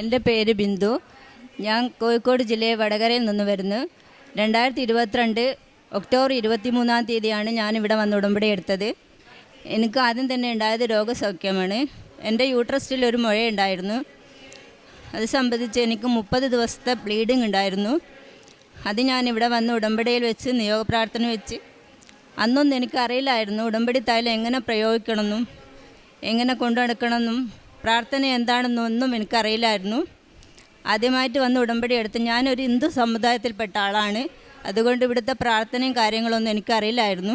എന്റെ പേര് ബിന്ദു. ഞാൻ കോഴിക്കോട് ജില്ലയെ വടകരയിൽ നിന്ന് വരുന്നു. രണ്ടായിരത്തി ഇരുപത്തിരണ്ട് ഒക്ടോബർ ഇരുപത്തി മൂന്നാം തീയതിയാണ് ഞാൻ ഇവിടെ വന്ന് ഉടമ്പടി എടുത്തത്. എനിക്ക് ആദ്യം തന്നെ ഉണ്ടായത് രോഗസൗഖ്യമാണ്. എന്റെ യൂട്രസ്റ്റിൽ ഒരു മുഴയുണ്ടായിരുന്നു അത് സംബന്ധിച്ച് എനിക്ക് മുപ്പത് ദിവസത്തെ ബ്ലീഡിംഗ് ഉണ്ടായിരുന്നു. അത് ഞാൻ ഇവിടെ വന്ന് ഉടമ്പടിയിൽ വെച്ച് നിയോഗപ്രാർത്ഥന വെച്ച്. അന്നൊന്നും എനിക്കറിയില്ലായിരുന്നു ഉടമ്പടി തൈലം എങ്ങനെ പ്രയോഗിക്കണമെന്നും എങ്ങനെ കൊണ്ടു നടക്കണമെന്നും പ്രാർത്ഥന എന്താണെന്നൊന്നും എനിക്കറിയില്ലായിരുന്നു. ആദ്യമായിട്ട് വന്ന് ഉടമ്പടി എടുത്ത് ഞാനൊരു ഹിന്ദു സമുദായത്തിൽപ്പെട്ട ആളാണ്. അതുകൊണ്ട് ഇവിടുത്തെ പ്രാർത്ഥനയും കാര്യങ്ങളൊന്നും എനിക്കറിയില്ലായിരുന്നു.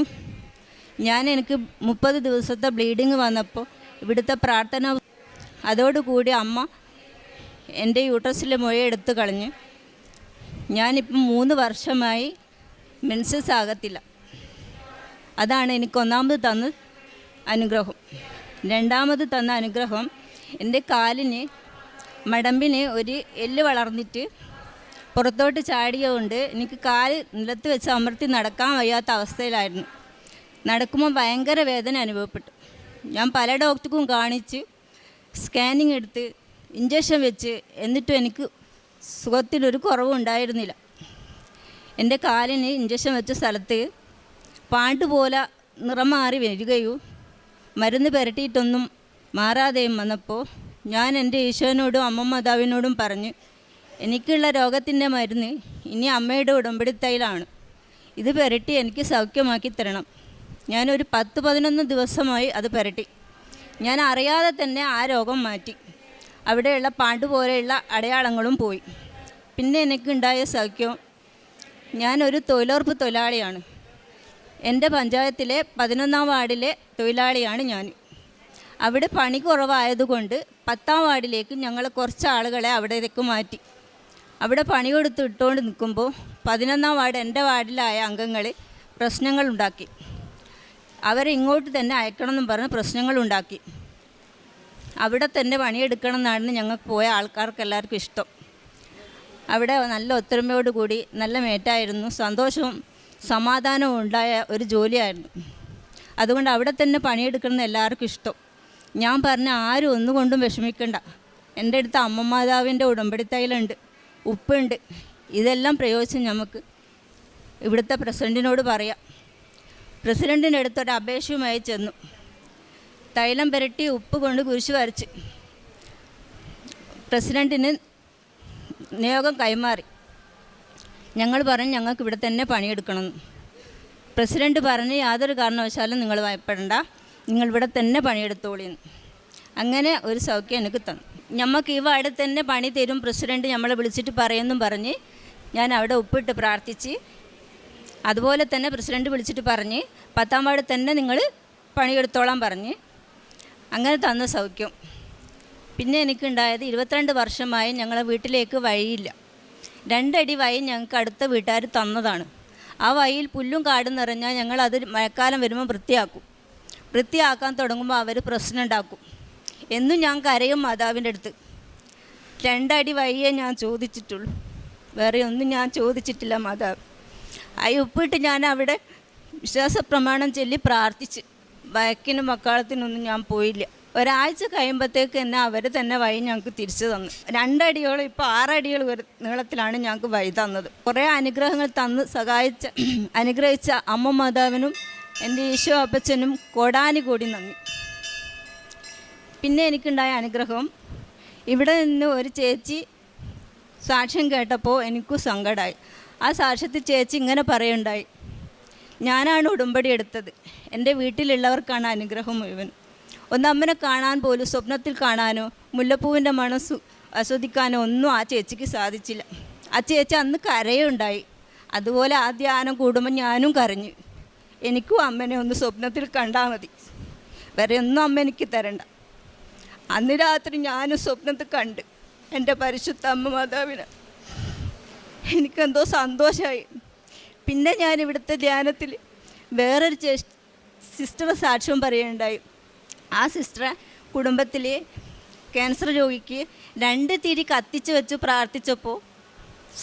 ഞാൻ എനിക്ക് മുപ്പത് ദിവസത്തെ ബ്ലീഡിങ് വന്നപ്പോൾ ഇവിടുത്തെ പ്രാർത്ഥന അതോടുകൂടി അമ്മ എന്റെ യൂട്രസിലെ മുഴ എടുത്തു കളഞ്ഞ് ഞാനിപ്പം മൂന്ന് വർഷമായി മെൻസസ് ആകത്തില്ല. അതാണ് എനിക്ക് ഒന്നാമത് തന്ന അനുഗ്രഹം. രണ്ടാമത് തന്ന അനുഗ്രഹം എന്റെ കാലിന് മടമ്പിന് ഒരു എല്ല് വളർന്നിട്ട് പുറത്തോട്ട് ചാടിയതുകൊണ്ട് എനിക്ക് കാൽ നിലത്ത് വെച്ച് അമർത്തി നടക്കാൻ വയ്യാത്ത അവസ്ഥയിലായിരുന്നു. നടക്കുമ്പോൾ ഭയങ്കര വേദന അനുഭവപ്പെട്ടു. ഞാൻ പല ഡോക്ടർക്കും കാണിച്ച് സ്കാനിങ് എടുത്ത് ഇഞ്ചക്ഷൻ വെച്ച് എന്നിട്ടും എനിക്ക് സുഖത്തിനൊരു കുറവും ഉണ്ടായിരുന്നില്ല. എന്റെ കാലിന് ഇഞ്ചക്ഷൻ വെച്ച സ്ഥലത്ത് പാണ്ട് പോലെ നിറം മാറി വരികയും മരുന്ന് പുരട്ടിയിട്ടൊന്നും മാറാതെയും വന്നപ്പോൾ ഞാൻ എന്റെ ഈശോനോടും അമ്മ മാതാവിനോടും പറഞ്ഞു എനിക്കുള്ള രോഗത്തിന്റെ മരുന്ന് ഇനി അമ്മയുടെ ഉടമ്പടിത്തൈലാണ്. ഇത് പുരട്ടി എനിക്ക് സൗഖ്യമാക്കി തരണം. ഞാനൊരു പത്ത് പതിനൊന്ന് ദിവസമായി അത് പുരട്ടി. ഞാൻ അറിയാതെ തന്നെ ആ രോഗം മാറ്റി. അവിടെയുള്ള പാണ്ട് പോലെയുള്ള അടയാളങ്ങളും പോയി. പിന്നെ എനിക്കുണ്ടായ സൗഖ്യം ഞാനൊരു തൊഴിലുറപ്പ് തൊഴിലാളിയാണ്. എന്റെ പഞ്ചായത്തിലെ പതിനൊന്നാം വാർഡിലെ തൊഴിലാളിയാണ് ഞാൻ. അവിടെ പണി കുറവായതുകൊണ്ട് പത്താം വാർഡിലേക്ക് ഞങ്ങൾ കുറച്ച് ആളുകളെ അവിടേക്ക് മാറ്റി. അവിടെ പണി കൊടുത്ത് ഇട്ടുകൊണ്ട് നിൽക്കുമ്പോൾ പതിനൊന്നാം വാർഡ് എന്റെ വാർഡിലായ അംഗങ്ങൾ പ്രശ്നങ്ങളുണ്ടാക്കി അവരെ ഇങ്ങോട്ട് തന്നെ അയക്കണമെന്നും പറഞ്ഞ് പ്രശ്നങ്ങൾ ഉണ്ടാക്കി. അവിടെ തന്നെ പണിയെടുക്കണം എന്നാണ് ഞങ്ങൾക്ക് പോയ ആൾക്കാർക്ക് എല്ലാവർക്കും ഇഷ്ടം. അവിടെ നല്ല ഒത്തൊരുമയോടുകൂടി നല്ല മേറ്റായിരുന്നു. സന്തോഷവും സമാധാനവും ഉണ്ടായ ഒരു ജോലിയായിരുന്നു. അതുകൊണ്ട് അവിടെ തന്നെ പണിയെടുക്കണം എല്ലാവർക്കും ഇഷ്ടം. ഞാൻ പറഞ്ഞ ആരും ഒന്നുകൊണ്ടും വിഷമിക്കണ്ട. എന്റെ അടുത്ത് അമ്മമാതാവിന്റെ ഉടമ്പടി തൈലുണ്ട് ഉപ്പുണ്ട്. ഇതെല്ലാം പ്രയോഗിച്ച് നമുക്ക്. ഇവിടുത്തെ പ്രസിഡന്റിനോട് പറയാം. പ്രസിഡന്റിന്റെ അടുത്തൊരു അപേക്ഷയുമായി ചെന്നു. തൈലം പുരട്ടി ഉപ്പ് കൊണ്ട് കുരിശ് വരച്ച്. പ്രസിഡന്റിന് നിയോഗം കൈമാറി. ഞങ്ങൾ പറഞ്ഞു ഞങ്ങൾക്ക് ഇവിടെ തന്നെ പണിയെടുക്കണമെന്ന്. പ്രസിഡന്റ് പറഞ്ഞ് യാതൊരു കാരണവശാലും നിങ്ങൾ ഭയപ്പെടണ്ട. നിങ്ങൾ ഇവിടെ തന്നെ പണിയെടുത്തോളിന്ന് അങ്ങനെ ഒരു സൗഖ്യം എനിക്ക് തന്നു. ഞമ്മക്ക് ഈ അവിടെ തന്നെ പണി തരും പ്രസിഡന്റ് നമ്മളെ വിളിച്ചിട്ട് പറയുമെന്നും പറഞ്ഞ് ഞാൻ അവിടെ ഉപ്പിട്ട് പ്രാർത്ഥിച്ച് അതുപോലെ തന്നെ പ്രസിഡന്റ് വിളിച്ചിട്ട് പറഞ്ഞ് പത്താം വാർഡ് തന്നെ നിങ്ങൾ പണിയെടുത്തോളാൻ പറഞ്ഞ് അങ്ങനെ തന്ന സൗഖ്യം. പിന്നെ എനിക്കുണ്ടായത് ഇരുപത്തിരണ്ട് വർഷമായി ഞങ്ങളെ വീട്ടിലേക്ക് വഴിയില്ല. രണ്ടടി വഴി ഞങ്ങൾക്ക് അടുത്ത വീട്ടുകാർ തന്നതാണ്. ആ വഴിയിൽ പുല്ലും കാടും നിറഞ്ഞാൽ ഞങ്ങൾ അത് മഴക്കാലം വരുമ്പോൾ വൃത്തിയാക്കും. വൃത്തിയാക്കാൻ തുടങ്ങുമ്പോൾ അവർ പ്രശ്നം ഉണ്ടാക്കും എന്നും ഞാൻ കരയും മാതാവിന്റെ അടുത്ത്. രണ്ടടി വഴിയേ ഞാൻ ചോദിച്ചിട്ടുള്ളൂ. വേറെ ഒന്നും ഞാൻ ചോദിച്ചിട്ടില്ല മാതാവ്. ആ ഉപ്പിട്ട് ഞാൻ അവിടെ വിശ്വാസ പ്രമാണം ചൊല്ലി പ്രാർത്ഥിച്ച്. വയക്കിനും മക്കളത്തിനൊന്നും ഞാൻ പോയില്ല. ഒരാഴ്ച കഴിയുമ്പോഴത്തേക്ക് തന്നെ അവർ തന്നെ വഴി ഞങ്ങൾക്ക് തിരിച്ചു തന്നു. രണ്ടടിയോളം ഇപ്പോൾ ആറടികൾ നീളത്തിലാണ് ഞങ്ങൾക്ക് വഴി തന്നത്. കുറേ അനുഗ്രഹങ്ങൾ തന്ന് സഹായിച്ച അനുഗ്രഹിച്ച അമ്മ മാതാവിനും എന്റെ ഈശോ അപ്പച്ചനും കോടാനു കൂടി നന്ദി. പിന്നെ എനിക്കുണ്ടായ അനുഗ്രഹം ഇവിടെ നിന്ന് ഒരു ചേച്ചി സാക്ഷ്യം കേട്ടപ്പോൾ എനിക്കും സങ്കടമായി. ആ സാക്ഷ്യത്തിൽ ചേച്ചി ഇങ്ങനെ പറയുണ്ടായി ഞാനാണ് ഉടുമ്പടി എടുത്തത്. എന്റെ വീട്ടിലുള്ളവർക്കാണ് അനുഗ്രഹം മുഴുവൻ. ഒന്നമ്മനെ കാണാൻ പോലും സ്വപ്നത്തിൽ കാണാനോ മുല്ലപ്പൂവിന്റെ മണം സു ആസ്വദിക്കാനോ ഒന്നും ആ ചേച്ചിക്ക് സാധിച്ചില്ല. ആ ചേച്ചി അന്ന് കരയുണ്ടായി. അതുപോലെ ആ ധ്യാനം കൂടുമ്പോൾ ഞാനും കരഞ്ഞു. എനിക്കും അമ്മനെ ഒന്ന് സ്വപ്നത്തിൽ കണ്ടാൽ മതി. വേറെ ഒന്നും അമ്മ എനിക്ക് തരണ്ട. അന്ന് രാത്രി ഞാനും സ്വപ്നത്തിൽ കണ്ട് എന്റെ പരിശുദ്ധ അമ്മ മാതാവിനെ എനിക്കെന്തോ സന്തോഷമായി പിന്നെ ഞാൻ ഇവിടുത്തെ ധ്യാനത്തിൽ വേറൊരു സിസ്റ്റർ സാക്ഷ്യം പറയുകയുണ്ടായി. ആ സിസ്റ്റർ കുടുംബത്തിലെ ക്യാൻസർ രോഗിക്ക് രണ്ട് തിരി കത്തിച്ച് വെച്ച് പ്രാർത്ഥിച്ചപ്പോൾ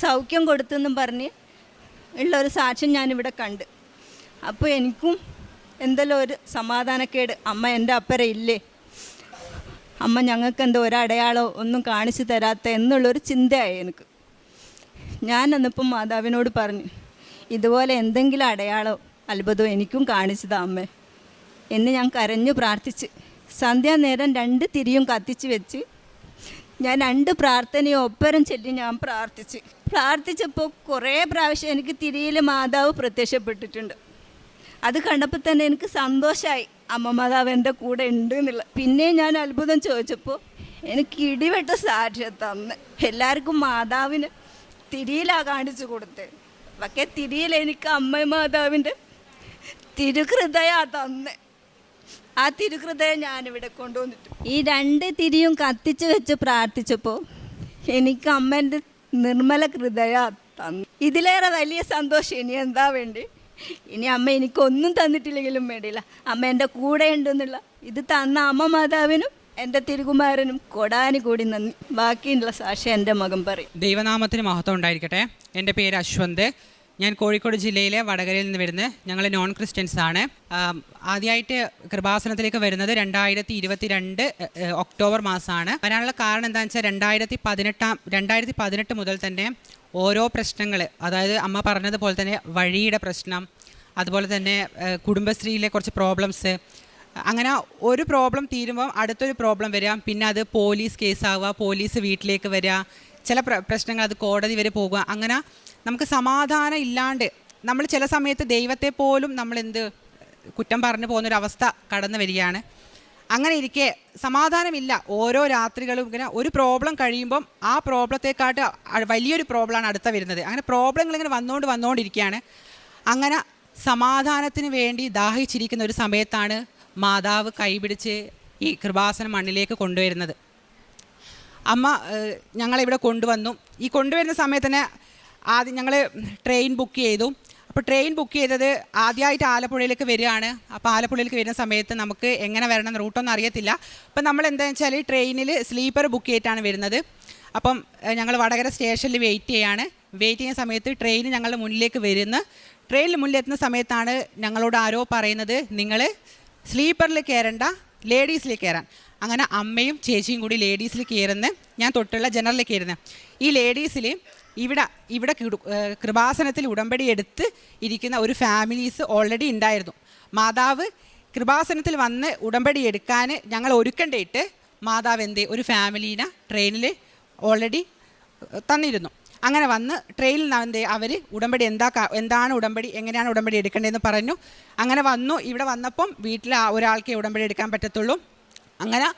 സൗഖ്യം കൊടുത്തെന്നും പറഞ്ഞ് ഉള്ള ഒരു സാക്ഷ്യം ഞാനിവിടെ കണ്ട്. അപ്പോൾ എനിക്കും എന്തെല്ലോ ഒരു സമാധാനക്കേട്. അമ്മ എന്റെ അപ്പര ഇല്ലേ? അമ്മ ഞങ്ങൾക്ക് എന്തോ ഒരടയാളോ ഒന്നും കാണിച്ചു തരാത്ത എന്നുള്ളൊരു ചിന്തയായി എനിക്ക്. ഞാൻ അന്നിപ്പം മാതാവിനോട് പറഞ്ഞു ഇതുപോലെ എന്തെങ്കിലും അടയാളോ അത്ഭുതമോ എനിക്കും കാണിച്ചതാ അമ്മേ. എന്ന് ഞാൻ കരഞ്ഞു പ്രാർത്ഥിച്ച് സന്ധ്യാനേരം രണ്ട് തിരിയും കത്തിച്ച് വെച്ച് ഞാൻ രണ്ട് പ്രാർത്ഥനയും ഒപ്പരം ചൊല്ലി ഞാൻ പ്രാർത്ഥിച്ച്. പ്രാർത്ഥിച്ചപ്പോൾ കുറേ പ്രാവശ്യം എനിക്ക് തിരിയിൽ മാതാവ് പ്രത്യക്ഷപ്പെട്ടിട്ടുണ്ട്. അത് കണ്ടപ്പോൾ തന്നെ എനിക്ക് സന്തോഷമായി അമ്മ മാതാവ് എന്റെ കൂടെ ഉണ്ട് എന്നുള്ള. പിന്നെ ഞാൻ അത്ഭുതം ചോദിച്ചപ്പോൾ എനിക്ക് ഇടിവെട്ട സാക്ഷ്യം തന്ന്. എല്ലാവർക്കും മാതാവിന് തിരിയിലാണ് കാണിച്ചു കൊടുത്തത് പക്ഷേ തിരിയിൽ എനിക്ക് അമ്മ മാതാവിന്റെ തിരുഹൃദയ തന്ന്. ആ തിരുഹൃദയം ഞാനിവിടെ കൊണ്ടുവന്നിട്ടു. ഈ രണ്ട് തിരിയും കത്തിച്ച് വെച്ച് പ്രാർത്ഥിച്ചപ്പോൾ എനിക്ക് അമ്മേന്റെ നിർമ്മല ഹൃദയ തന്നു. ഇതിലേറെ വലിയ സന്തോഷം ഇനി എന്താ വേണ്ടി? ഇനി അമ്മ എനിക്കൊന്നും തന്നിട്ടില്ലെങ്കിലും വേണ്ടിയില്ല അമ്മ എന്റെ കൂടെ ഉണ്ടെന്നുള്ള ഇത് തന്ന അമ്മ മാതാവിനും എന്റെ തിരുകുമാരനും കൊടാനി കൂടി നന്ദി. ബാക്കിയുള്ള സാക്ഷി എന്റെ മകൻ പറയും. ദൈവനാമത്തിന് മഹത്വം ഉണ്ടായിരിക്കട്ടെ. എന്റെ പേര് അശ്വന്ത്. ഞാൻ കോഴിക്കോട് ജില്ലയിലെ വടകരയിൽ നിന്ന് വരുന്നത് ഞങ്ങൾ നോൺ ക്രിസ്ത്യൻസ് ആണ് ആദ്യമായിട്ട് കൃപാസനത്തിലേക്ക് വരുന്നത് രണ്ടായിരത്തി ഇരുപത്തി രണ്ട് ഒക്ടോബർ മാസമാണ്. വരാനുള്ള കാരണം എന്താണെന്ന് വെച്ചാൽ രണ്ടായിരത്തി പതിനെട്ടാം രണ്ടായിരത്തി പതിനെട്ട് മുതൽ തന്നെ ഓരോ പ്രശ്നങ്ങൾ അതായത് അമ്മ പറഞ്ഞതുപോലെ തന്നെ വഴിയുടെ പ്രശ്നം അതുപോലെ തന്നെ കുടുംബശ്രീയിലെ കുറച്ച് പ്രോബ്ലംസ് അങ്ങനെ ഒരു പ്രോബ്ലം തീരുമ്പം അടുത്തൊരു പ്രോബ്ലം വരിക പിന്നെ അത് പോലീസ് കേസാവുക പോലീസ് വീട്ടിലേക്ക് വരിക ചില പ്ര- പ്രശ്നങ്ങൾ അത് കോടതി വരെ പോകുക. അങ്ങനെ നമുക്ക് സമാധാനം ഇല്ലാണ്ട് നമ്മൾ ചില സമയത്ത് ദൈവത്തെ പോലും നമ്മൾ എന്ത് കുറ്റം പറഞ്ഞു പോകുന്നൊരവസ്ഥ കടന്നു വരികയാണ്. അങ്ങനെ ഇരിക്കെ സമാധാനമില്ല. ഓരോ രാത്രികളും ഇങ്ങനെ ഒരു പ്രോബ്ലം കഴിയുമ്പം ആ പ്രോബ്ലത്തെക്കാട്ട് വലിയൊരു പ്രോബ്ലമാണ് അടുത്ത വരുന്നത്. അങ്ങനെ പ്രോബ്ലങ്ങൾ ഇങ്ങനെ വന്നുകൊണ്ട് വന്നുകൊണ്ടിരിക്കുകയാണ് അങ്ങനെ സമാധാനത്തിന് വേണ്ടി ദാഹിച്ചിരിക്കുന്ന ഒരു സമയത്താണ് മാതാവ് കൈപിടിച്ച് ഈ കൃപാസനം മണ്ണിലേക്ക് കൊണ്ടുവരുന്നത്. അമ്മ ഞങ്ങളിവിടെ കൊണ്ടുവന്നു. ഈ കൊണ്ടുവരുന്ന സമയത്ത് തന്നെ ആദ്യം ഞങ്ങൾ ട്രെയിൻ ബുക്ക് ചെയ്തു. അപ്പോൾ ട്രെയിൻ ബുക്ക് ചെയ്തത് ആദ്യമായിട്ട് ആലപ്പുഴയിലേക്ക് വരികയാണ്. അപ്പോൾ ആലപ്പുഴയിലേക്ക് വരുന്ന സമയത്ത് നമുക്ക് എങ്ങനെ വരണം റൂട്ടൊന്നും അറിയത്തില്ല. അപ്പം നമ്മൾ എന്താണെന്ന് വെച്ചാൽ ട്രെയിനിൽ സ്ലീപ്പർ ബുക്ക് ചെയ്തിട്ടാണ് വരുന്നത്. അപ്പം ഞങ്ങൾ വടകര സ്റ്റേഷനിൽ വെയിറ്റ് ചെയ്യാണ്. വെയിറ്റ് ചെയ്യുന്ന സമയത്ത് ട്രെയിൻ ഞങ്ങളുടെ മുന്നിലേക്ക് വരുന്ന. ട്രെയിനിൽ മുന്നിലെത്തുന്ന സമയത്താണ് ഞങ്ങളോട് ആരോ പറയുന്നത് നിങ്ങൾ സ്ലീപ്പറിൽ കയറണ്ട ലേഡീസിൽ കയറാൻ അങ്ങനെ അമ്മയും ചേച്ചിയും കൂടി ലേഡീസിൽ കയറുന്ന ഞാൻ തൊട്ടുള്ള ജനറലിൽ കയറുന്നത് ഈ ലേഡീസിൽ ഇവിടെ ഇവിടെ കൃപാസനത്തിൽ ഉടമ്പടി എടുത്ത് ഇരിക്കുന്ന ഒരു ഫാമിലീസ് ഓൾറെഡി ഉണ്ടായിരുന്നു. മാതാവ് കൃപാസനത്തിൽ വന്ന് ഉടമ്പടി എടുക്കാൻ ഞങ്ങൾ ഒരുക്കണ്ടേയിട്ട് മാതാവ് എന്തേ ഒരു ഫാമിലീനെ ട്രെയിനിൽ ഓൾറെഡി തന്നിരുന്നു. അങ്ങനെ വന്ന് ട്രെയിനിൽ എന്തേ അവർ ഉടമ്പടി എന്താ എന്താണ് ഉടമ്പടി എങ്ങനെയാണ് ഉടമ്പടി എടുക്കേണ്ടതെന്ന് പറഞ്ഞു. അങ്ങനെ വന്നു. ഇവിടെ വന്നപ്പം വീട്ടിൽ ഒരാൾക്കേ ഉടമ്പടി എടുക്കാൻ പറ്റത്തുള്ളൂ. അങ്ങനെ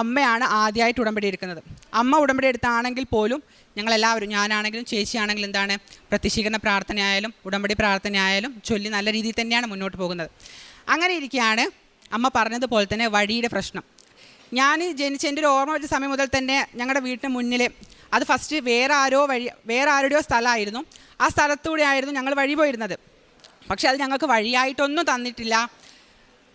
അമ്മയാണ് ആദ്യമായിട്ട് ഉടമ്പടി എടുക്കുന്നത്. അമ്മ ഉടമ്പടി എടുത്താണെങ്കിൽ പോലും ഞങ്ങളെല്ലാവരും ഞാനാണെങ്കിലും ചേച്ചിയാണെങ്കിലും എന്താണ് പ്രത്യക്ഷീകരണ പ്രാർത്ഥനയായാലും ഉടമ്പടി പ്രാർത്ഥനയായാലും ചൊല്ലി നല്ല രീതിയിൽ തന്നെയാണ് മുന്നോട്ട് പോകുന്നത്. അങ്ങനെ ഇരിക്കുകയാണ് അമ്മ പറഞ്ഞതുപോലെ തന്നെ വഴിയുടെ പ്രശ്നം. ഞാൻ ജനിച്ച എന്റെ ഒരു ഓർമ്മ വെച്ച സമയം മുതൽ തന്നെ ഞങ്ങളുടെ വീട്ടിന് മുന്നിൽ അത് ഫസ്റ്റ് വേറെ ആരോ വഴി വേറെ ആരുടെയോ സ്ഥലമായിരുന്നു. ആ സ്ഥലത്തൂടെ ആയിരുന്നു ഞങ്ങൾ വഴി പോയിരുന്നത്. പക്ഷേ അത് ഞങ്ങൾക്ക് വഴിയായിട്ടൊന്നും തന്നിട്ടില്ല.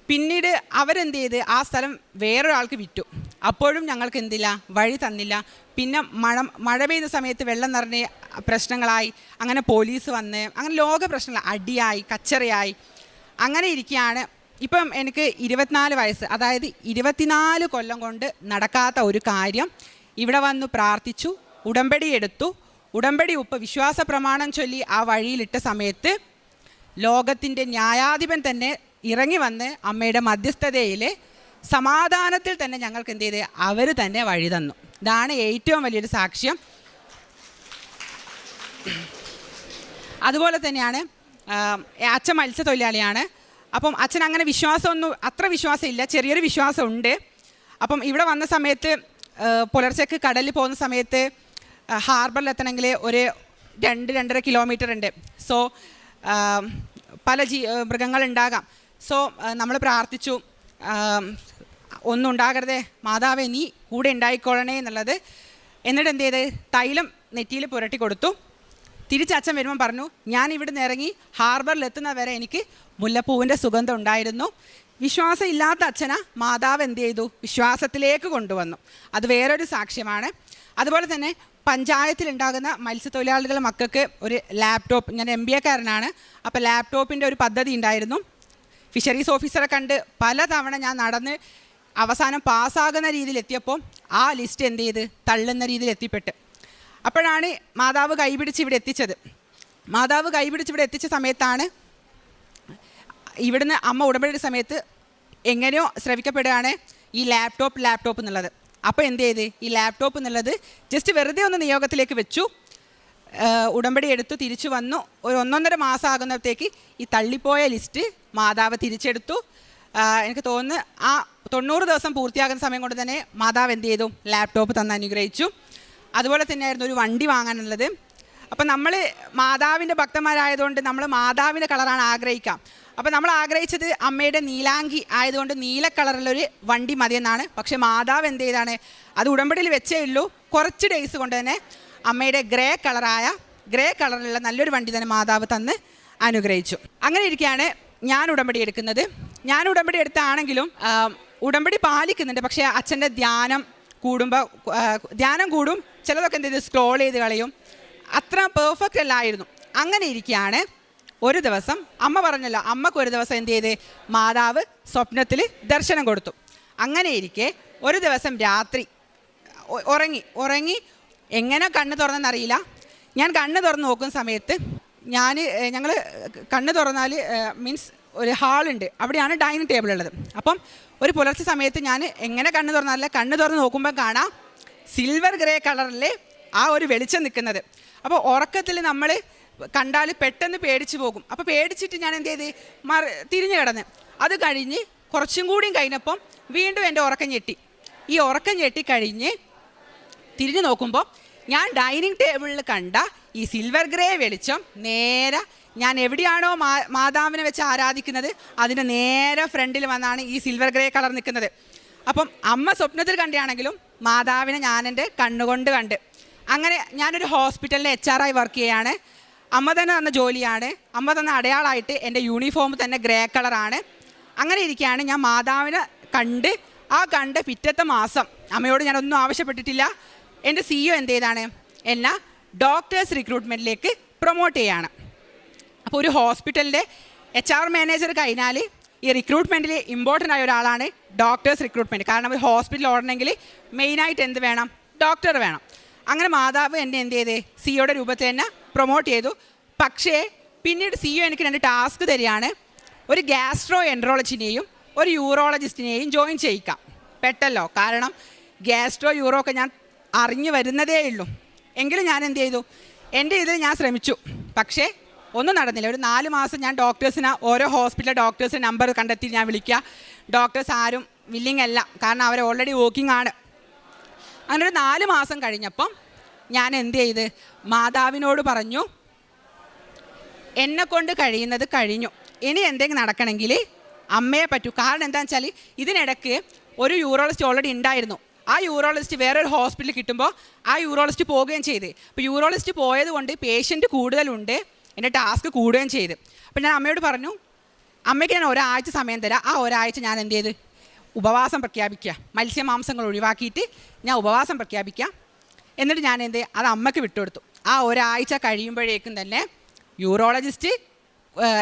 പിന്നീട് അവരെന്ത് ചെയ്ത് ആ സ്ഥലം വേറൊരാൾക്ക് വിറ്റു. അപ്പോഴും ഞങ്ങൾക്ക് എന്തില്ല? വഴി തന്നില്ല. പിന്നെ മഴ മഴ പെയ്യുന്ന സമയത്ത് വെള്ളം നിറഞ്ഞ് പ്രശ്നങ്ങളായി. അങ്ങനെ പോലീസ് വന്ന് അങ്ങനെ ലോക പ്രശ്നങ്ങൾ. അടിയായി കച്ചറയായി. അങ്ങനെ ഇരിക്കുകയാണ് ഇപ്പം എനിക്ക് ഇരുപത്തിനാല് വയസ്സ്. അതായത് ഇരുപത്തിനാല് കൊല്ലം കൊണ്ട് നടക്കാത്ത ഒരു കാര്യം. ഇവിടെ വന്ന് പ്രാർത്ഥിച്ചു ഉടമ്പടി എടുത്തു. ഉടമ്പടി ഉപ്പ് വിശ്വാസ പ്രമാണം ചൊല്ലി ആ വഴിയിലിട്ട സമയത്ത് ലോകത്തിന്റെ ന്യായാധിപൻ തന്നെ ഇറങ്ങി വന്ന് അമ്മയുടെ മധ്യസ്ഥതയിൽ സമാധാനത്തിൽ തന്നെ ഞങ്ങൾക്ക് എന്ത് ചെയ്ത് അവർ തന്നെ വഴി തന്നു. ഇതാണ് ഏറ്റവും വലിയൊരു സാക്ഷ്യം. അതുപോലെ തന്നെയാണ് അച്ഛൻ മത്സ്യത്തൊഴിലാളിയാണ്. അപ്പം അച്ഛൻ അങ്ങനെ വിശ്വാസമൊന്നും അത്ര വിശ്വാസമില്ല ചെറിയൊരു വിശ്വാസമുണ്ട്. അപ്പം ഇവിടെ വന്ന സമയത്ത് പുലർച്ചയ്ക്ക് കടലിൽ പോകുന്ന സമയത്ത് ഹാർബറിൽ എത്തണമെങ്കിൽ ഒരു രണ്ട് രണ്ടര കിലോമീറ്റർ ഉണ്ട്. സോ പല ജീ മൃഗങ്ങളുണ്ടാകാം. സോ നമ്മൾ പ്രാർത്ഥിച്ചു. ഒന്നും ഉണ്ടാകരുതേ മാതാവേ നീ കൂടെ ഉണ്ടായിക്കൊള്ളണേ എന്നുള്ളത്. എന്നിട്ട് എന്ത് ചെയ്ത്? തൈലം നെറ്റിയിൽ പുരട്ടി കൊടുത്തു. തിരിച്ച് അച്ഛൻ വരുമ്പം പറഞ്ഞു ഞാൻ ഇവിടുന്ന് ഇറങ്ങി ഹാർബറിൽ എത്തുന്ന വരെ എനിക്ക് മുല്ലപ്പൂവിന്റെ സുഗന്ധം ഉണ്ടായിരുന്നു. വിശ്വാസം ഇല്ലാത്ത അച്ഛന മാതാവ് എന്ത് ചെയ്തു? വിശ്വാസത്തിലേക്ക് കൊണ്ടുവന്നു. അത് വേറൊരു സാക്ഷ്യമാണ്. അതുപോലെ തന്നെ പഞ്ചായത്തിലുണ്ടാകുന്ന മത്സ്യത്തൊഴിലാളികളുടെ മക്കൾക്ക് ഒരു ലാപ്ടോപ്പ് ഞാൻ എം ബി എക്കാരനാണ് അപ്പോൾ ലാപ്ടോപ്പിന്റെ ഒരു പദ്ധതി ഉണ്ടായിരുന്നു. ഫിഷറീസ് ഓഫീസറെ കണ്ട് പലതവണ ഞാൻ നടന്ന് അവസാനം പാസ്സാകുന്ന രീതിയിൽ എത്തിയപ്പോൾ ആ ലിസ്റ്റ് എന്ത് ചെയ്ത്? തള്ളുന്ന രീതിയിൽ എത്തിപ്പെട്ട്. അപ്പോഴാണ് മാതാവ് കൈപിടിച്ച് ഇവിടെ എത്തിച്ചത്. മാതാവ് കൈപിടിച്ച് ഇവിടെ എത്തിച്ച സമയത്താണ് ഇവിടുന്ന് അമ്മ ഉടമ്പടി സമയത്ത് എങ്ങനെയോ ശ്രവിക്കപ്പെടുകയാണ് ഈ ലാപ്ടോപ്പ് ലാപ്ടോപ്പ് എന്നുള്ളത്. അപ്പോൾ എന്ത് ചെയ്ത്? ഈ ലാപ്ടോപ്പ് എന്നുള്ളത് ജസ്റ്റ് വെറുതെ ഒന്ന് നിയോഗത്തിലേക്ക് വെച്ചു. ഉടമ്പടി എടുത്തു തിരിച്ചു വന്നു. ഒരു ഒന്നൊന്നര മാസം ആകുന്നത്തേക്ക് ഈ തള്ളിപ്പോയ ലിസ്റ്റ് മാതാവ് തിരിച്ചെടുത്തു. എനിക്ക് തോന്നുന്നു ആ തൊണ്ണൂറ് ദിവസം പൂർത്തിയാകുന്ന സമയം കൊണ്ട് തന്നെ മാതാവ് എന്ത് ചെയ്തു? ലാപ്ടോപ്പ് തന്ന് അനുഗ്രഹിച്ചു. അതുപോലെ തന്നെയായിരുന്നു ഒരു വണ്ടി വാങ്ങാനുള്ളത്. അപ്പം നമ്മൾ മാതാവിന്റെ ഭക്തന്മാരായതുകൊണ്ട് നമ്മൾ മാതാവിന്റെ കളറാണ് ആഗ്രഹിക്കാം. അപ്പം നമ്മൾ ആഗ്രഹിച്ചത് അമ്മയുടെ നീലാങ്കി ആയതുകൊണ്ട് നീല കളറിലൊരു വണ്ടി മതിയെന്നാണ്. പക്ഷേ മാതാവ് എന്ത് ചെയ്താണ്? അത് ഉടമ്പടിയിൽ വെച്ചേ ഉള്ളൂ. കുറച്ച് ഡേയ്സ് കൊണ്ട് തന്നെ അമ്മയുടെ ഗ്രേ കളറായ ഗ്രേ കളറിലുള്ള നല്ലൊരു വണ്ടി തന്നെ മാതാവ് തന്ന് അനുഗ്രഹിച്ചു. അങ്ങനെ ഇരിക്കുകയാണ് ഞാൻ ഉടമ്പടി എടുക്കുന്നത്. ഞാൻ ഉടമ്പടി എടുത്താണെങ്കിലും ഉടമ്പടി പാലിക്കുന്നുണ്ട്. പക്ഷേ അച്ഛന്റെ ധ്യാനം കൂടുമ്പോൾ ധ്യാനം കൂടും ചിലതൊക്കെ എന്ത് ചെയ്ത് സ്ക്രോൾ ചെയ്ത് കളയും. അത്ര പെർഫെക്റ്റ് അല്ലായിരുന്നു. അങ്ങനെ ഇരിക്കുകയാണ് ഒരു ദിവസം. അമ്മ പറഞ്ഞല്ലോ അമ്മയ്ക്ക് ഒരു ദിവസം എന്ത് ചെയ്ത്? മാതാവ് സ്വപ്നത്തിൽ ദർശനം കൊടുത്തു. അങ്ങനെ ഇരിക്കെ ഒരു ദിവസം രാത്രി ഉറങ്ങി ഉറങ്ങി എങ്ങനെ കണ്ണ് തുറന്നെന്നറിയില്ല ഞാൻ കണ്ണ് തുറന്ന് നോക്കുന്ന സമയത്ത് ഞാൻ ഞങ്ങൾ കണ്ണ് തുറന്നാൽ മീൻസ് ഒരു ഹാളുണ്ട്. അവിടെയാണ് ഡൈനിങ് ടേബിൾ ഉള്ളത്. അപ്പം ഒരു പുലർച്ചെ സമയത്ത് ഞാൻ എങ്ങനെ കണ്ണ് തുറന്നാലേ കണ്ണ് തുറന്ന് നോക്കുമ്പോൾ കാണാം സിൽവർ ഗ്രേ കളറിൽ ആ ഒരു വെളിച്ചം നിൽക്കുന്നത്. അപ്പോൾ ഉറക്കത്തിൽ നമ്മൾ കണ്ടാൽ പെട്ടെന്ന് പേടിച്ചു പോകും. അപ്പോൾ പേടിച്ചിട്ട് ഞാൻ എന്ത് ചെയ്ത്? മറ തിരിഞ്ഞു കിടന്ന്. അത് കഴിഞ്ഞ് കുറച്ചും കൂടിയും കഴിഞ്ഞപ്പം വീണ്ടും എന്റെ ഉറക്കം ഞെട്ടി. ഈ ഉറക്കം ഞെട്ടി കഴിഞ്ഞ് തിരിഞ്ഞു നോക്കുമ്പോൾ ഞാൻ ഡൈനിങ് ടേബിളിൽ കണ്ട ഈ സിൽവർ ഗ്രേ വെളിച്ചം നേരെ ഞാൻ എവിടെയാണോ മാ മാതാവിനെ വെച്ച് ആരാധിക്കുന്നത് അതിന്റെ നേരെ ഫ്രണ്ടിൽ വന്നാണ് ഈ സിൽവർ ഗ്രേ കളർ നിൽക്കുന്നത്. അപ്പം അമ്മ സ്വപ്നത്തിൽ കണ്ടാണെങ്കിലും മാതാവിനെ ഞാൻ എന്റെ കണ്ണുകൊണ്ട് കണ്ട്. അങ്ങനെ ഞാനൊരു ഹോസ്പിറ്റലിൽ എച്ച് ആർ ആയി വർക്ക് ചെയ്യുകയാണ് അമ്മ തന്നെ തന്ന ജോലിയാണ്. അമ്മ തന്ന അടയാളമായിട്ട് എന്റെ യൂണിഫോം തന്നെ ഗ്രേ കളറാണ് അങ്ങനെ ഇരിക്കുകയാണ് ഞാൻ മാതാവിനെ കണ്ട്. ആ കണ്ട് പിറ്റത്തെ മാസം അമ്മയോട് ഞാനൊന്നും ആവശ്യപ്പെട്ടിട്ടില്ല. എന്റെ സി ഒ എന്ത് ചെയ്താണ് എന്നെ ഡോക്ടേഴ്സ് റിക്രൂട്ട്മെന്റിലേക്ക് പ്രൊമോട്ട് ചെയ്യാണ്. അപ്പോൾ ഒരു ഹോസ്പിറ്റലിന്റെ എച്ച് ആർ മാനേജർ കഴിഞ്ഞാൽ ഈ റിക്രൂട്ട്മെന്റിൽ ഇമ്പോർട്ടന്റ് ആയ ഒരാളാണ് ഡോക്ടേഴ്സ് റിക്രൂട്ട്മെന്റ് കാരണം ഒരു ഹോസ്പിറ്റൽ ഓടണമെങ്കിൽ മെയിനായിട്ട് എന്ത് വേണം? ഡോക്ടർ വേണം. അങ്ങനെ മാതാവ് എന്നെ എന്ത് ചെയ്തേ? സിയുടെ രൂപത്തിൽ തന്നെ പ്രൊമോട്ട് ചെയ്തു. പക്ഷേ പിന്നീട് സി എനിക്ക് രണ്ട് ടാസ്ക് തരികയാണ്. ഒരു ഗ്യാസ്ട്രോ എൻട്രോളജിനെയും ഒരു യൂറോളജിസ്റ്റിനെയും ജോയിൻ ചെയ്യിക്കാം. പെട്ടല്ലോ. കാരണം ഗ്യാസ്ട്രോ യൂറോ ഒക്കെ ഞാൻ അറിഞ്ഞു വരുന്നതേ ഉള്ളൂ. എങ്കിലും ഞാൻ എന്ത് ചെയ്തു? എന്റെ ഇതിൽ ഞാൻ ശ്രമിച്ചു. പക്ഷേ ഒന്നും നടന്നില്ല. ഒരു നാല് മാസം ഞാൻ ഡോക്ടേഴ്സിന് ഓരോ ഹോസ്പിറ്റലിലെ ഡോക്ടേഴ്സിന് നമ്പർ കണ്ടെത്തി ഞാൻ വിളിക്കുക. ഡോക്ടേഴ്സ് ആരും വില്ലിങ് അല്ല. കാരണം അവർ ഓൾറെഡി വോക്കിംഗ് ആണ്. അങ്ങനെ ഒരു നാല് മാസം കഴിഞ്ഞപ്പം ഞാൻ എന്ത് ചെയ്ത്? മാതാവിനോട് പറഞ്ഞു എന്നെ കൊണ്ട് കഴിയുന്നത് കഴിഞ്ഞു. ഇനി എന്തെങ്കിലും നടക്കണമെങ്കിൽ അമ്മയെ പറ്റൂ. കാരണം എന്താണെന്ന് വെച്ചാൽ ഇതിനിടയ്ക്ക് ഒരു യൂറോളജിസ്റ്റ് ഓൾറെഡി ഉണ്ടായിരുന്നു. ആ യൂറോളജിസ്റ്റ് വേറൊരു ഹോസ്പിറ്റലിൽ കിട്ടുമ്പോൾ ആ യൂറോളജിസ്റ്റ് പോവുകയും ചെയ്ത്. അപ്പോൾ യൂറോളജിസ്റ്റ് പോയത് കൊണ്ട് പേഷ്യന്റ് കൂടുതലുണ്ട്. എന്റെ ടാസ്ക് കൂടുകയും ചെയ്ത്. അപ്പോൾ ഞാൻ അമ്മയോട് പറഞ്ഞു അമ്മയ്ക്ക് ഞാൻ ഒരാഴ്ച സമയം തരാം. ആ ഒരാഴ്ച ഞാൻ എന്ത് ചെയ്ത്? ഉപവാസം പ്രഖ്യാപിക്കുക. മത്സ്യമാംസങ്ങൾ ഒഴിവാക്കിയിട്ട് ഞാൻ ഉപവാസം പ്രഖ്യാപിക്കാം. എന്നിട്ട് ഞാൻ എന്ത് അത് അമ്മയ്ക്ക് വിട്ടുകൊടുത്തു. ആ ഒരാഴ്ച കഴിയുമ്പോഴേക്കും തന്നെ യൂറോളജിസ്റ്റ്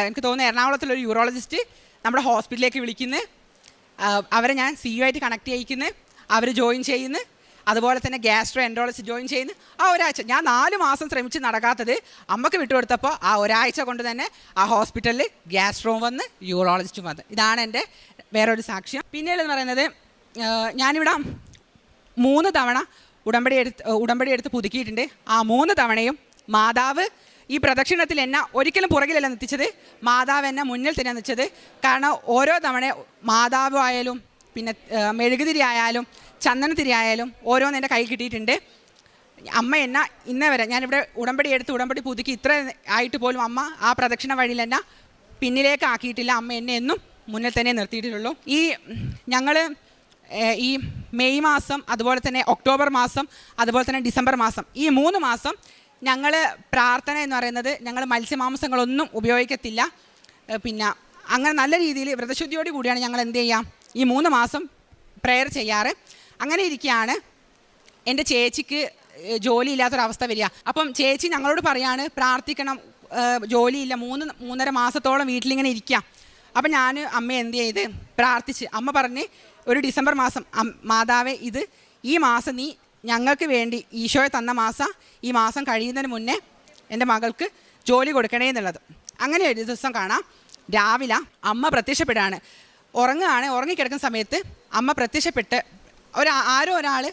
എനിക്ക് തോന്നുന്നു എറണാകുളത്തുള്ളൊരു യൂറോളജിസ്റ്റ് നമ്മുടെ ഹോസ്പിറ്റലിലേക്ക് വിളിക്കുന്നത് അവരെ ഞാൻ സി യു ആയിട്ട് കണക്ട് ചെയ്യിക്കുന്നു. അവർ ജോയിൻ ചെയ്യുന്നു. അതുപോലെ തന്നെ ഗ്യാസ്ട്രോ എൻട്രോളജി ജോയിൻ ചെയ്യുന്നു. ആ ഒരാഴ്ച ഞാൻ നാല് മാസം ശ്രമിച്ച് നടക്കാത്തത് അമ്മയ്ക്ക് വിട്ടുകൊടുത്തപ്പോൾ ആ ഒരാഴ്ച കൊണ്ട് തന്നെ ആ ഹോസ്പിറ്റലിൽ ഗ്യാസ്ട്രോ വന്ന് യൂറോളജിസ്റ്റും വന്ന്. ഇതാണ് എന്റെ വേറൊരു സാക്ഷ്യം. പിന്നീടെന്ന് പറയുന്നത് ഞാനിവിടെ മൂന്ന് തവണ ഉടമ്പടി എടുത്ത് ഉടമ്പടി എടുത്ത് പുതുക്കിയിട്ടുണ്ട്. ആ മൂന്ന് തവണയും മാതാവ് ഈ പ്രദക്ഷിണത്തിൽ എന്നെ ഒരിക്കലും പുറകിലല്ല നിർത്തിച്ചത് മാതാവ് എന്നെ മുന്നിൽ തന്നെ നിൽച്ചത് കാരണം ഓരോ തവണ മാതാവ് ആയാലും പിന്നെ മെഴുകുതിരി ആയാലും ചന്ദനത്തിരി ആയാലും ഓരോന്ന് എന്റെ കൈ കിട്ടിയിട്ടുണ്ട്. അമ്മ എന്ന ഇന്നേ വരെ ഞാനിവിടെ ഉടമ്പടി എടുത്ത് ഉടമ്പടി പുതുക്കി ഇത്ര ആയിട്ട് പോലും അമ്മ ആ പ്രദക്ഷിണ വഴിയിൽ എന്നെ പിന്നിലേക്ക് ആക്കിയിട്ടില്ല. അമ്മ എന്നെ എന്നും മുന്നിൽ തന്നെ നിർത്തിയിട്ടുള്ളൂ. ഈ ഞങ്ങൾ ഈ മെയ് മാസം അതുപോലെ തന്നെ ഒക്ടോബർ മാസം അതുപോലെ തന്നെ ഡിസംബർ മാസം ഈ മൂന്ന് മാസം ഞങ്ങൾ പ്രാർത്ഥന എന്ന് പറയുന്നത് ഞങ്ങൾ മത്സ്യമാംസങ്ങളൊന്നും ഉപയോഗിക്കത്തില്ല. പിന്നെ അങ്ങനെ നല്ല രീതിയിൽ വ്രതശുദ്ധിയോട് കൂടിയാണ് ഞങ്ങൾ എന്ത് ചെയ്യുക ഈ മൂന്ന് മാസം പ്രെയർ ചെയ്യാറ്. അങ്ങനെ ഇരിക്കുകയാണ്. എന്റെ ചേച്ചിക്ക് ജോലി ഇല്ലാത്തൊരവസ്ഥ വരിക. അപ്പം ചേച്ചി ഞങ്ങളോട് പറയാണ് പ്രാർത്ഥിക്കണം ജോലിയില്ല മൂന്ന് മൂന്നര മാസത്തോളം വീട്ടിലിങ്ങനെ ഇരിക്കാം. അപ്പം ഞാൻ അമ്മ എന്ത് ചെയ്ത് പ്രാർത്ഥിച്ച്. അമ്മ പറഞ്ഞ് ഒരു ഡിസംബർ മാസം മാതാവേ ഇത് ഈ മാസം നീ ഞങ്ങൾക്ക് വേണ്ടി ഈശോയെ തന്ന മാസം ഈ മാസം കഴിയുന്നതിന് മുന്നേ എന്റെ മകൾക്ക് ജോലി കൊടുക്കണേ എന്നുള്ളത്. അങ്ങനെ ഒരു ദിവസം കാണാം. രാവിലെ അമ്മ പ്രത്യക്ഷപ്പെടുകയാണ്. ഉറങ്ങുകയാണ്. ഉറങ്ങിക്കിടക്കുന്ന സമയത്ത് അമ്മ പ്രത്യക്ഷപ്പെട്ട് ഒരു ആരോ ഒരാൾ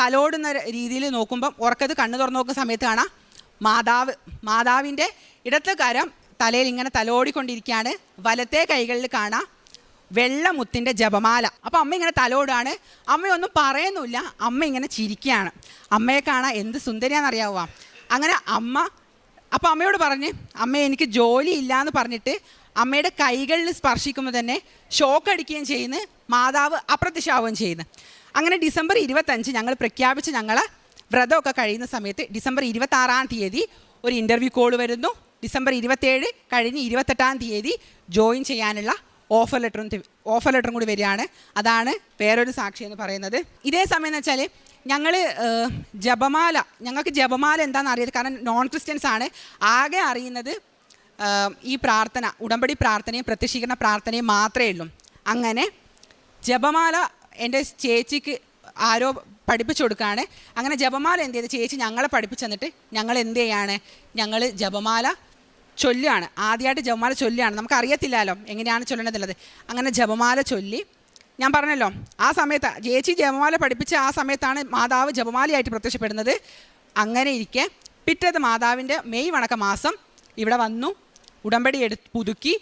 തലോടുന്ന രീതിയിൽ നോക്കുമ്പം ഉറക്കത്ത് കണ്ണു തുറന്ന് നോക്കുന്ന സമയത്ത് കാണാം മാതാവ് മാതാവിന്റെ ഇടത്തെ കരം തലയിൽ ഇങ്ങനെ തലോടിക്കൊണ്ടിരിക്കുകയാണ്. വലത്തെ കൈകളിൽ കാണാം വെള്ളമുത്തിന്റെ ജപമാല. അപ്പോൾ അമ്മ ഇങ്ങനെ തലോടാണ്. അമ്മയൊന്നും പറയുന്നില്ല അമ്മ ഇങ്ങനെ ചിരിക്കുകയാണ്. അമ്മയെ കാണാൻ എന്ത് സുന്ദരിയാണെന്നറിയാവുക അങ്ങനെ അമ്മ അപ്പോൾ അമ്മയോട് പറഞ്ഞ് അമ്മ എനിക്ക് ജോലി ഇല്ല എന്ന് പറഞ്ഞിട്ട് അമ്മയുടെ കൈകളിൽ സ്പർശിക്കുമ്പോൾ തന്നെ ഷോക്ക് അടിക്കുകയും ചെയ്യുന്നു മാതാവ് അപ്രത്യക്ഷമാവുകയും ചെയ്യുന്നു. അങ്ങനെ ഡിസംബർ ഇരുപത്തഞ്ച് ഞങ്ങൾ പ്രഖ്യാപിച്ച് ഞങ്ങൾ വ്രതമൊക്കെ കഴിയുന്ന സമയത്ത് ഡിസംബർ ഇരുപത്താറാം തീയതി ഒരു ഇന്റർവ്യൂ കോൾ വരുന്നു. ഡിസംബർ ഇരുപത്തേഴ് കഴിഞ്ഞ് ഇരുപത്തെട്ടാം തീയതി ജോയിൻ ചെയ്യാനുള്ള ഓഫർ ലെറ്ററും ഓഫർ ലെറ്ററും കൂടി വരികയാണ്. അതാണ് വേറൊരു സാക്ഷി എന്ന് പറയുന്നത്. ഇതേ സമയം എന്ന് വെച്ചാൽ ഞങ്ങൾ ജപമാല ഞങ്ങൾക്ക് ജപമാല എന്താണെന്ന് അറിയത് കാരണം നോൺ ക്രിസ്ത്യൻസ് ആണ്. ആകെ അറിയുന്നത് ഈ പ്രാർത്ഥന ഉടമ്പടി പ്രാർത്ഥനയും പ്രത്യക്ഷീകരണ പ്രാർത്ഥനയും മാത്രമേ ഉള്ളൂ. അങ്ങനെ ജപമാല എന്റെ ചേച്ചിക്ക് ആരോ പഠിപ്പിച്ചു കൊടുക്കുകയാണ്. അങ്ങനെ ജപമാല എന്ത് ചെയ്ത്? ചേച്ചി ഞങ്ങളെ പഠിപ്പിച്ചു തന്നിട്ട് ഞങ്ങൾ എന്ത് ചെയ്യാണ്? ഞങ്ങൾ ജപമാല ചൊല്ലുകയാണ് ആദ്യമായിട്ട് ജപമാല ചൊല്ലുകയാണ് നമുക്ക് അറിയത്തില്ലല്ലോ എങ്ങനെയാണ് ചൊല്ലണതുള്ളത് അങ്ങനെ ജപമാല ചൊല്ലി. ഞാൻ പറഞ്ഞല്ലോ ആ സമയത്ത് ചേച്ചി ജപമാല പഠിപ്പിച്ച ആ സമയത്താണ് മാതാവ് ജപമാലയായിട്ട് പ്രത്യക്ഷപ്പെടുന്നത്. അങ്ങനെ ഇരിക്കെ പിറ്റേത് മാതാവിന്റെ മെയ് വണക്ക മാസം ഇവിടെ വന്നു. ഉടമ്പടി എടുത്ത് പുതുക്കി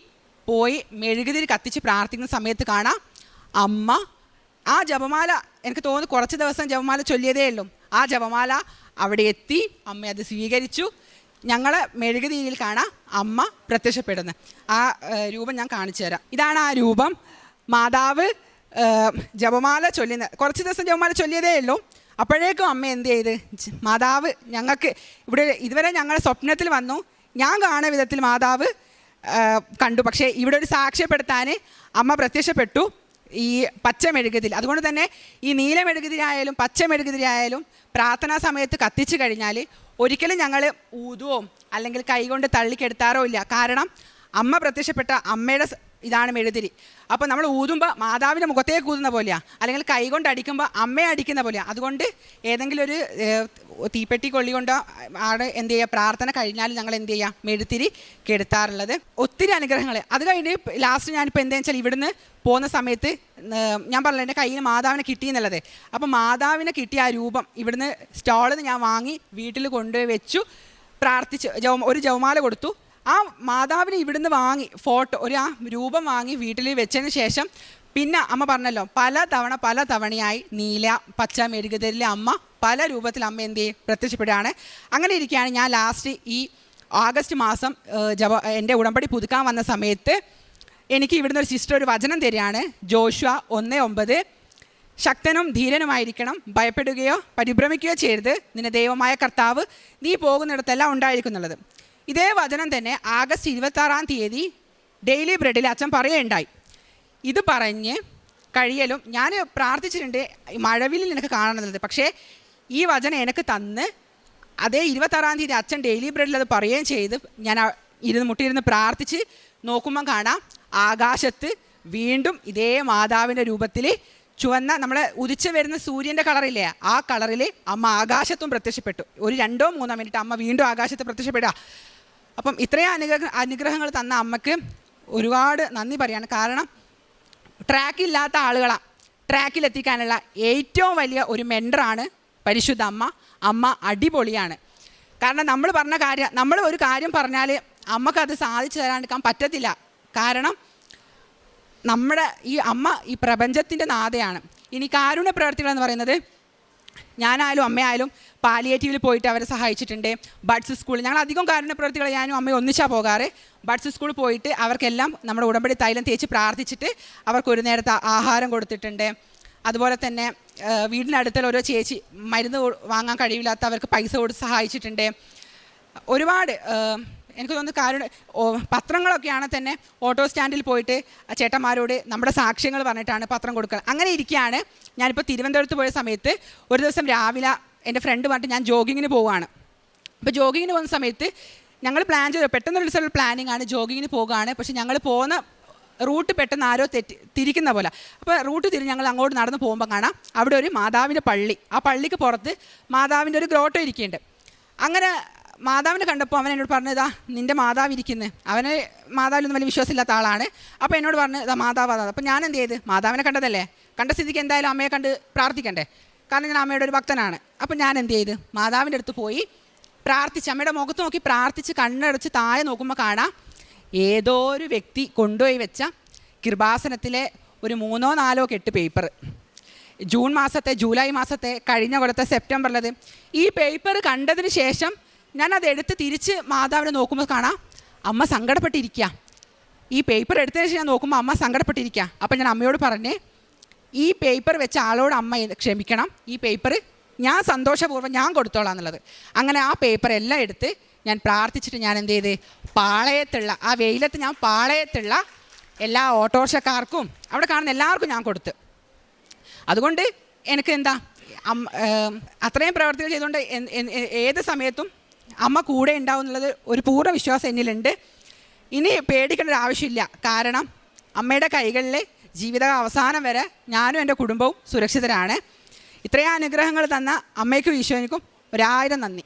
പോയി മെഴുകുതിരി കത്തിച്ച് പ്രാർത്ഥിക്കുന്ന സമയത്ത് കാണാം അമ്മ ആ ജപമാല എനിക്ക് തോന്നുന്നു കുറച്ച് ദിവസം ജപമാല ചൊല്ലിയതേ ഉള്ളൂ. ആ ജപമാല അവിടെ എത്തി അമ്മ അത് സ്വീകരിച്ചു. ഞങ്ങൾ മെഴുകുതിരിയിൽ കാണാം അമ്മ പ്രത്യക്ഷപ്പെടുന്നത് ആ രൂപം ഞാൻ കാണിച്ചു തരാം. ഇതാണ് ആ രൂപം. മാതാവ് ജപമാല ചൊല്ലുന്ന കുറച്ച് ദിവസം ജപമാല ചൊല്ലിയതേ ഉള്ളൂ. അപ്പോഴേക്കും അമ്മ എന്ത് ചെയ്ത്? മാതാവ് ഞങ്ങൾക്ക് ഇവിടെ ഇതുവരെ ഞങ്ങളുടെ സ്വപ്നത്തിൽ വന്നു. ഞാൻ കാണുന്ന വിധത്തിൽ മാതാവ് കണ്ടു. പക്ഷേ ഇവിടെ ഒരു സാക്ഷ്യപ്പെടുത്താൻ അമ്മ പ്രത്യക്ഷപ്പെട്ടു. ഈ പച്ച മെഴുകുതിരി അതുകൊണ്ട് തന്നെ ഈ നീല മെഴുകുതിരിയായാലും പച്ച മെഴുകുതിരിയായാലും പ്രാർത്ഥനാ സമയത്ത് കത്തിച്ചു കഴിഞ്ഞാൽ ഒരിക്കലും ഞങ്ങൾ ഊതുവോ അല്ലെങ്കിൽ കൈകൊണ്ട് തള്ളിക്കെടുത്താറോ ഇല്ല. കാരണം അമ്മ പ്രത്യക്ഷപ്പെട്ട അമ്മയുടെ ഇതാണ് മെഴുതിരി. അപ്പോൾ നമ്മൾ ഊതുമ്പോൾ മാതാവിന്റെ മുഖത്തേക്ക് ഊതുന്ന പോലെയാണ് അല്ലെങ്കിൽ കൈകൊണ്ട് അടിക്കുമ്പോൾ അമ്മയെ അടിക്കുന്ന പോലെയാണ് അതുകൊണ്ട് ഏതെങ്കിലും ഒരു തീപ്പെട്ടി കൊള്ളി കൊണ്ടോ ആണ് എന്ത് ചെയ്യുക പ്രാർത്ഥന കഴിഞ്ഞാൽ ഞങ്ങൾ എന്ത് ചെയ്യുക മെഴുത്തിരി കെടുത്താറുള്ളത്. ഒത്തിരി അനുഗ്രഹങ്ങൾ. അത് കഴിഞ്ഞ് ലാസ്റ്റ് ഞാനിപ്പോൾ എന്താ വെച്ചാൽ ഇവിടുന്ന് പോകുന്ന സമയത്ത് ഞാൻ പറഞ്ഞില്ല എന്റെ കയ്യിൽ മാതാവിനെ കിട്ടിയെന്നുള്ളത് അപ്പോൾ മാതാവിനെ കിട്ടിയ ആ രൂപം ഇവിടുന്ന് സ്റ്റാളിൽ നിന്ന് ഞാൻ വാങ്ങി വീട്ടിൽ കൊണ്ടുപോയി വെച്ചു പ്രാർത്ഥിച്ച് ഒരു ജവമാല കൊടുത്തു. ആ മാതാവിനെ ഇവിടുന്ന് വാങ്ങി ഫോട്ടോ ഒരു ആ രൂപം വാങ്ങി വീട്ടിൽ വെച്ചതിന് ശേഷം പിന്നെ അമ്മ പറഞ്ഞല്ലോ പല തവണ പല തവണയായി നീല പച്ച മെഴുകുതരിലെ അമ്മ പല രൂപത്തിൽ അമ്മ എന്ത് ചെയ്യും? പ്രത്യക്ഷപ്പെടുകയാണ്. അങ്ങനെ ഇരിക്കുകയാണ്. ഞാൻ ലാസ്റ്റ് ഈ ഓഗസ്റ്റ് മാസം ജവ എന്റെ ഉടമ്പടി പുതുക്കാൻ വന്ന സമയത്ത് എനിക്ക് ഇവിടുന്ന് ഒരു സിസ്റ്റർ ഒരു വചനം തരികയാണ്. ജോഷുവ ഒന്ന് ഒമ്പത് ശക്തനും ധീരനുമായിരിക്കണം. ഭയപ്പെടുകയോ പരിഭ്രമിക്കുകയോ ചെയ്യരുത്. നിന്റെ ദൈവമായ കർത്താവ് നീ പോകുന്നിടത്തെല്ലാം ഉണ്ടായിരിക്കും എന്നുള്ളത് ഇതേ വചനം തന്നെ ആഗസ്റ്റ് ഇരുപത്താറാം തീയതി ഡെയിലി ബ്രെഡിൽ അച്ഛൻ പറയുകയുണ്ടായി. ഇത് പറഞ്ഞ് കഴിയലും ഞാൻ പ്രാർത്ഥിച്ചിട്ടുണ്ട് മഴവിൽ നിനക്ക് കാണുന്നത് പക്ഷേ ഈ വചനം എനിക്ക് തന്ന് അതേ ഇരുപത്താറാം തീയതി അച്ഛൻ ഡെയിലി ബ്രെഡിൽ അത് പറയുകയും ചെയ്ത് ഞാൻ ഇരുന്ന് മുട്ടിയിരുന്ന് പ്രാർത്ഥിച്ച് നോക്കുമ്പം കാണാം ആകാശത്ത് വീണ്ടും ഇതേ മാതാവിന്റെ രൂപത്തിൽ ചുവന്ന നമ്മൾ ഉദിച്ചു വരുന്ന സൂര്യന്റെ കളറില്ലേ ആ കളറിൽ അമ്മ ആകാശത്തും പ്രത്യക്ഷപ്പെട്ടു. ഒരു രണ്ടോ മൂന്നോ മിനിറ്റ് അമ്മ വീണ്ടും ആകാശത്ത് പ്രത്യക്ഷപ്പെടുക. അപ്പം ഇത്രയും അനുഗ്രഹ അനുഗ്രഹങ്ങൾ തന്ന അമ്മയ്ക്ക് ഒരുപാട് നന്ദി പറയാണ്. കാരണം ട്രാക്കില്ലാത്ത ആളുകളാണ് ട്രാക്കിലെത്തിക്കാനുള്ള ഏറ്റവും വലിയ ഒരു മെൻഡറാണ് പരിശുദ്ധ അമ്മ. അമ്മ അടിപൊളിയാണ്. കാരണം നമ്മൾ പറഞ്ഞ കാര്യം നമ്മൾ ഒരു കാര്യം പറഞ്ഞാൽ അമ്മക്കത് സാധിച്ചു തരാണ്ടിരിക്കാൻ പറ്റത്തില്ല. കാരണം നമ്മുടെ ഈ അമ്മ ഈ പ്രപഞ്ചത്തിന്റെ നാഥയാണ്. ഇനി കാരുണ്യ പ്രവർത്തികൾ എന്ന് പറയുന്നത് ഞാനായാലും അമ്മയായാലും പാലിയേറ്റീവിൽ പോയിട്ട് അവരെ സഹായിച്ചിട്ടുണ്ട്. ബഡ്സ് സ്കൂളിൽ ഞങ്ങൾ അധികം കാരുണ്യ പ്രവർത്തികൾ ഞാനും അമ്മയും ഒന്നിച്ചാണ് പോകാറ്. ബഡ്സ് സ്കൂളിൽ പോയിട്ട് അവർക്കെല്ലാം നമ്മുടെ ഉടമ്പടി തൈലം തേച്ച് പ്രാർത്ഥിച്ചിട്ട് അവർക്ക് ഒരു നേരത്തെ ആഹാരം കൊടുത്തിട്ടുണ്ട്. അതുപോലെ തന്നെ വീടിനടുത്തുള്ള ഓരോ ചേച്ചി മരുന്ന് വാങ്ങാൻ കഴിയില്ലാത്തവർക്ക് പൈസ കൊടുത്ത് സഹായിച്ചിട്ടുണ്ട്. ഒരുപാട് എനിക്ക് തോന്നുന്നു കാരണം പത്രങ്ങളൊക്കെയാണ് തന്നെ ഓട്ടോ സ്റ്റാൻഡിൽ പോയിട്ട് ചേട്ടന്മാരോട് നമ്മുടെ സാക്ഷ്യങ്ങൾ പറഞ്ഞിട്ടാണ് പത്രം കൊടുക്കുക അങ്ങനെ ഇരിക്കുകയാണ് ഞാനിപ്പോൾ തിരുവനന്തപുരത്ത് പോയ സമയത്ത് ഒരു ദിവസം രാവിലെ എന്റെ ഫ്രണ്ട് പറഞ്ഞിട്ട് ഞാൻ ജോഗിങ്ങിന് പോവുകയാണ്. അപ്പോൾ ജോഗിങ്ങിന് പോകുന്ന സമയത്ത് ഞങ്ങൾ പ്ലാൻ ചെയ്തു. പെട്ടെന്നൊരു ദിവസം പ്ലാനിങ് ആണ് ജോഗിങ്ങിന് പോകുകയാണ് പക്ഷേ ഞങ്ങൾ പോകുന്ന റൂട്ട് പെട്ടെന്ന് ആരോ തെറ്റി തിരിക്കുന്ന പോലെ. അപ്പോൾ റൂട്ട് തിരിഞ്ഞ് ഞങ്ങൾ അങ്ങോട്ട് നടന്ന് പോകുമ്പോൾ കാണാം അവിടെ ഒരു മാതാവിന്റെ പള്ളി. ആ പള്ളിക്ക് പുറത്ത് മാതാവിന്റെ ഒരു ഗ്രോട്ടോ ഇരിക്കുന്നുണ്ട്. അങ്ങനെ മാതാവിനെ കണ്ടപ്പോൾ അവൻ എന്നോട് പറഞ്ഞു ഇതാ നിന്റെ മാതാവ് ഇരിക്കുന്നത് അവന് മാതാവിലൊന്നും വലിയ വിശ്വാസമില്ലാത്ത ആളാണ്. അപ്പോൾ എന്നോട് പറഞ്ഞു ഇതാ മാതാവ് അപ്പോൾ ഞാൻ എന്ത് ചെയ്ത്? മാതാവിനെ കണ്ടതല്ലേ? കണ്ട സ്ഥിതിക്ക് എന്തായാലും അമ്മയെ കണ്ട് പ്രാർത്ഥിക്കണ്ടേ? കാരണം ഞാൻ അമ്മയുടെ ഒരു ഭക്തനാണ്. അപ്പോൾ ഞാൻ എന്ത് ചെയ്ത്? മാതാവിന്റെ അടുത്ത് പോയി പ്രാർത്ഥിച്ച് അമ്മയുടെ മുഖത്ത് നോക്കി പ്രാർത്ഥിച്ച് കണ്ണടച്ച് താഴെ നോക്കുമ്പോൾ കാണാം ഏതോ ഒരു വ്യക്തി കൊണ്ടുപോയി വെച്ച കൃപാസനത്തിലെ ഒരു മൂന്നോ നാലോ കെട്ട് പേപ്പർ. ജൂൺ മാസത്തെ ജൂലൈ മാസത്തെ കഴിഞ്ഞ കൊല്ലത്തെ സെപ്റ്റംബറിലത്. ഈ പേപ്പർ കണ്ടതിന് ശേഷം ഞാൻ അത് എടുത്ത് തിരിച്ച് മാതാവിനെ നോക്കുമ്പോൾ കാണാം അമ്മ സങ്കടപ്പെട്ടിരിക്കുക ഈ പേപ്പർ എടുത്തതിന് ശേഷം ഞാൻ നോക്കുമ്പോൾ അമ്മ സങ്കടപ്പെട്ടിരിക്കുക അപ്പം ഞാൻ അമ്മയോട് പറഞ്ഞേ ഈ പേപ്പർ വെച്ച ആളോട് അമ്മ ക്ഷമിക്കണം. ഈ പേപ്പർ ഞാൻ സന്തോഷപൂർവം ഞാൻ കൊടുത്തോളാം എന്നുള്ളത്. അങ്ങനെ ആ പേപ്പർ എല്ലാം എടുത്ത് ഞാൻ പ്രാർത്ഥിച്ചിട്ട് ഞാൻ എന്ത് ചെയ്ത് പാളയത്തുള്ള ആ വെയിലത്ത് ഞാൻ പാളയത്തുള്ള എല്ലാ ഓട്ടോറിക്ഷക്കാർക്കും അവിടെ കാണുന്ന എല്ലാവർക്കും ഞാൻ കൊടുത്ത്. അതുകൊണ്ട് എനിക്ക് എന്താ അത്രയും പ്രവർത്തികൾ ചെയ്തുകൊണ്ട് ഏത് സമയത്തും അമ്മ കൂടെ ഉണ്ടാവും എന്നുള്ളത് ഒരു പൂർണ വിശ്വാസം എന്നിലുണ്ട്. ഇനി പേടിക്കേണ്ട ഒരു ആവശ്യമില്ല. കാരണം അമ്മയുടെ കൈകളിൽ ജീവിത അവസാനം വരെ ഞാനും എന്റെ കുടുംബവും സുരക്ഷിതരാണ്. ഇത്രയും അനുഗ്രഹങ്ങൾ തന്ന അമ്മയ്ക്കും ഈശോനിക്കും ഒരായിരം നന്ദി.